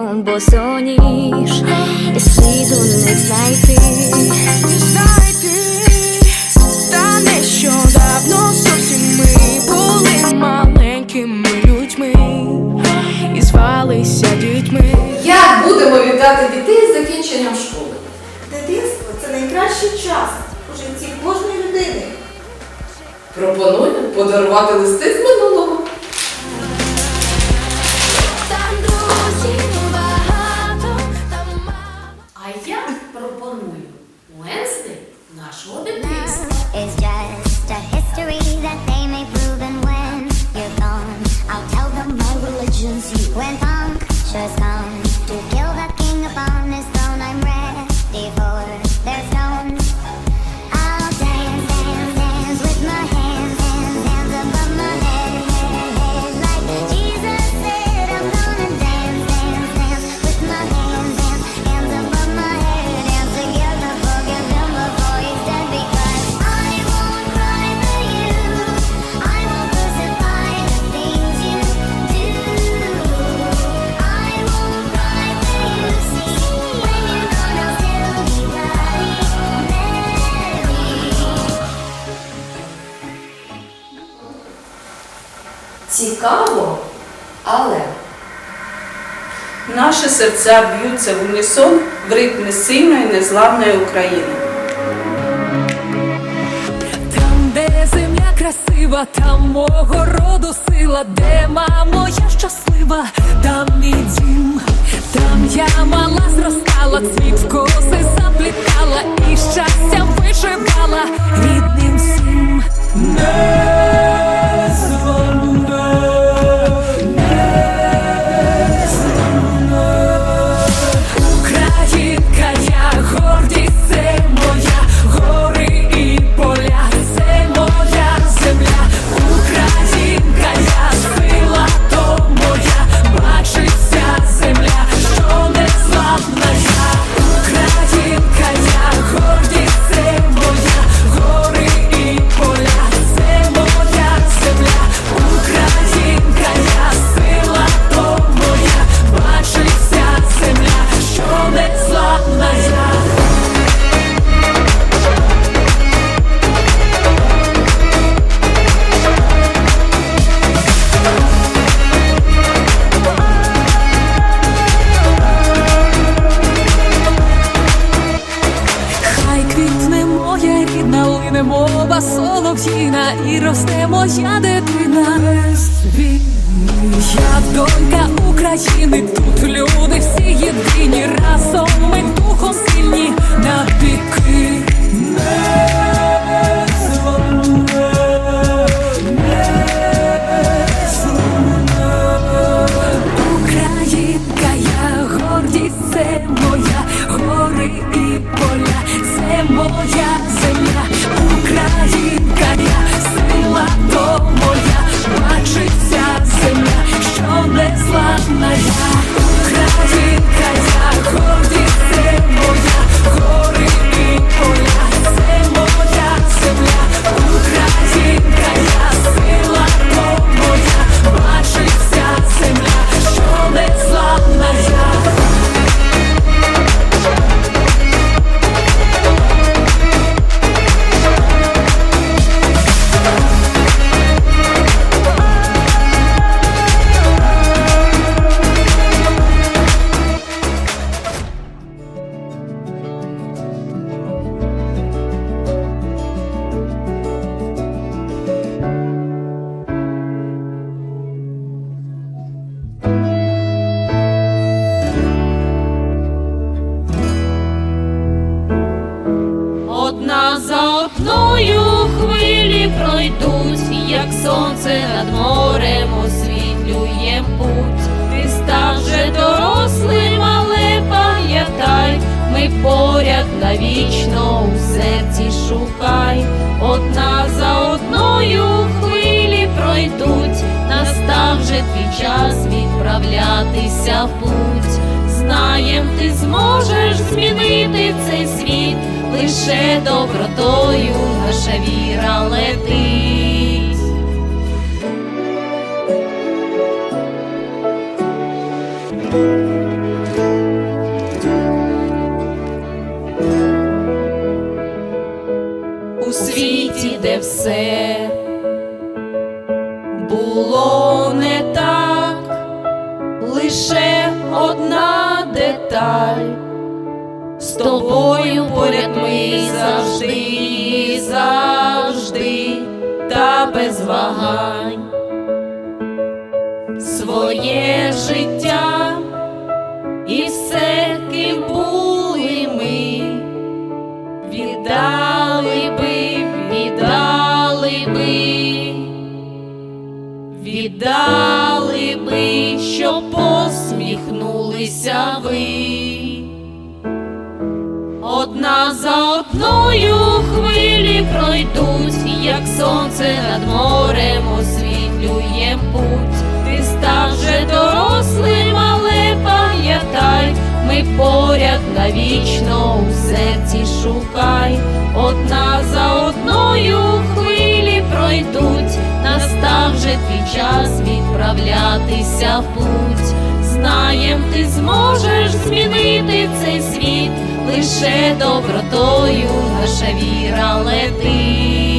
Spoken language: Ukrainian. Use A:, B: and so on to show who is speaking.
A: босоніж і сліду не знайти.
B: не знайти, та нещодавно зовсім ми були маленькими людьми і звалися дітьми.
C: Як будемо вітати дітей з закінченням школи?
D: Дитинство це найкращий час у житті кожної людини.
C: Пропоную подарувати листи з минулого.
E: Is just a history that they may prove and when you're gone I'll tell them my religion's. You when punctures come
C: Цікаво, але
F: Наші серця б'ються в унісон в ритмі сильної незламної України.
B: Там, де земля красива, там мого роду сила, де мамо я щаслива, там мій дім, там я мала зростала, цвіт в коси заплітала і щастям вишивала рідним всім. Українка, лине мова солов'їна і росте моя дитина. Я донька України, тут люди всі єдині, разом ми духом сильні я гордість, це моя гори і поля, це славна Українка,
G: пройдуть, як сонце над морем освітлює путь. Ти став же дорослим, але пам'ятай, ми поряд навічно у серці шукай. Одна за одною хвилі пройдуть, настав же твій час відправлятися в путь. Знаєм, ти зможеш змінити цей світ, лише добротою наша віра летить. У світі, де все було не так, лише одна деталь. З тобою поряд ми завжди, завжди та без вагань. Своє життя і все, ким були ми, віддали би, віддали би, віддали би, щоб посміхнулися за одною хвилі пройдуть, як сонце над морем освітлює путь. Ти став вже дорослим, але пам'ятай, ми поряд навічно у серці шукай. Одна за одною хвилі пройдуть, настав вже твій час відправлятися в путь. Знаєм, ти зможеш змінити цей світ, лише добротою наша віра летить.